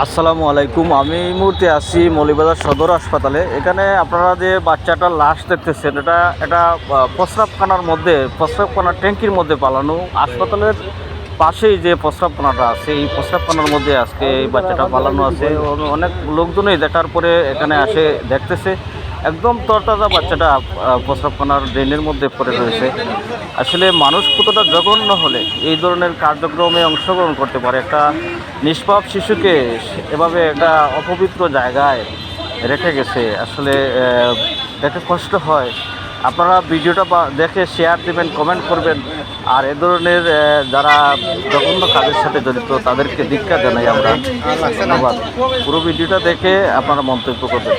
আসসালামু আলাইকুম। আমি এই মুহূর্তে আছি মলিবাজার সদর হাসপাতালে। এখানে আপনারা যে বাচ্চাটা লাশ দেখতেছেন, এটা এটা প্রস্রাবখানার মধ্যে প্রস্রাবখানার ট্যাঙ্কির মধ্যে পালানো। হাসপাতালের পাশেই যে প্রস্রাবখানাটা আছে, এই প্রস্রাবখানার মধ্যে আজকে এই বাচ্চাটা পালানো আছে। অনেক লোকজনই দেখার পরে এখানে আসে, দেখতেছে। একদম তরতাজা বাচ্চাটা প্রস্রাবখানার ড্রেনের মধ্যে পড়ে রয়েছে। আসলে মানুষ কতটা জঘন্য হলে এই ধরনের কার্যক্রমে অংশগ্রহণ করতে পারে। একটা নিষ্পাপ শিশুকে এভাবে একটা অপবিত্র জায়গায় রেখে গেছে, আসলে দেখে কষ্ট হয়। আপনারা ভিডিওটা দেখে শেয়ার দেবেন কমেন্ট করবেন। আর এ ধরনের যারা জঘন্য কাজের সাথে জড়িত, তাদেরকে দীক্ষা জানাই আমরা। ধন্যবাদ। পুরো ভিডিওটা দেখে আপনারা মন্তব্য করবেন।